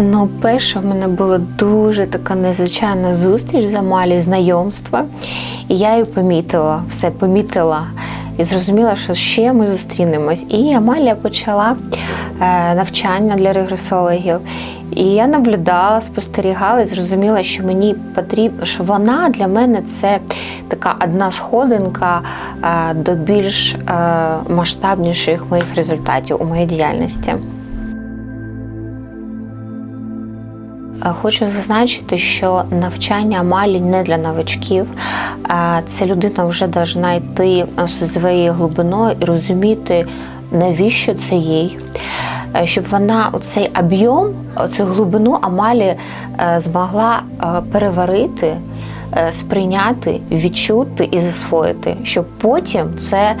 Ну, перша в мене була дуже така незвичайна зустріч з Амалі, знайомства. І я її помітила, все помітила і зрозуміла, що ще ми зустрінемось. І Амалія почала е, навчання для регресологів. І я наблюдала, спостерігала і зрозуміла, що мені потрібно, що вона для мене це така одна сходинка е, до більш е, масштабніших моїх результатів у моїй діяльності. Хочу зазначити, що навчання Амалі не для новачків. Е, Це людина вже повинна йти зі своєю глибиною і розуміти, навіщо це їй. Е, Щоб вона цей об'єм, цю глибину Амалі е, змогла е, переварити, е, сприйняти, відчути і засвоїти, щоб потім це е,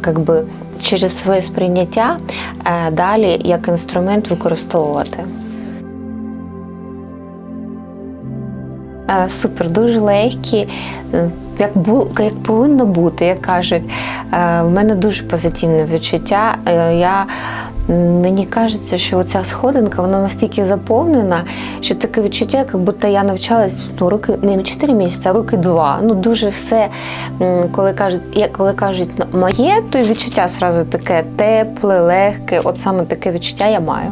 как би, через своє сприйняття е, далі як інструмент використовувати. Супер, дуже легкі, е, як, як повинно бути, як кажуть. Е, В мене дуже позитивне відчуття. Е, Я, мені кажеться, що ця сходинка вона настільки заповнена, що таке відчуття, як будто я навчалась ну, роки не 4 місяці, а роки два. Ну дуже все, коли кажуть, коли кажуть «Ну, моє, то відчуття зразу таке тепле, легке. От саме таке відчуття я маю.